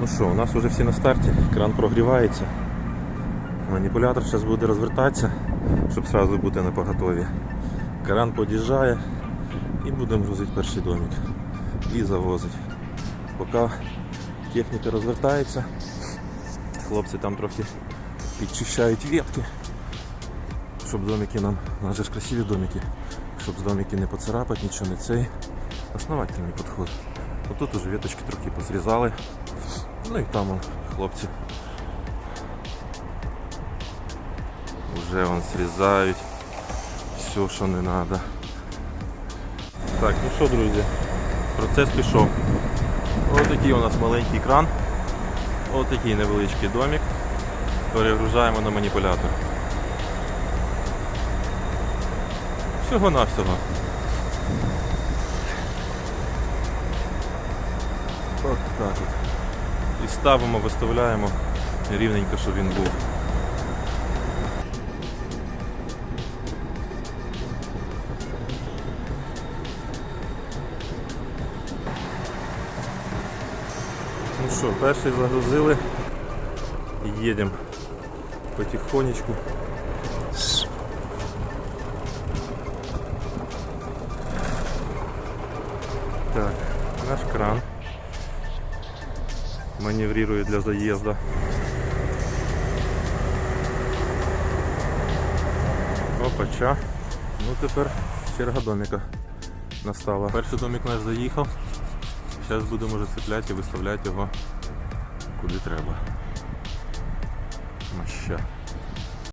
Ну що, у нас вже всі на старті, кран прогрівається. Маніпулятор зараз буде розвертатися, щоб одразу бути на поготові. Кран під'їжджає і будемо грузити перший домик. І завозити. Поки техніка розвертається, хлопці там трохи підчищають ветки, щоб домики нам, у нас же ж красиві домики, щоб з домики не поцарапати, нічого не цей. Основательний підход. Отут уже веточки трохи позрізали. Ну і там хлопці. Вже вон срізають все, що не треба. Так, ну що, друзі, процес пішов. Ось такий у нас маленький кран. Ось такий невеличкий домик. Перегружаємо на маніпулятор. Всього-навсього. От так от. І ставимо, виставляємо рівненько, щоб він був. Ну що, перший загрузили їдемо потихонечку. Так, наш кран маневрирует для заезда. Опача. Ну тепер черга домика настала. Перший домик наш заїхав. Зараз будемо вже і виставляти його куди треба. Маща.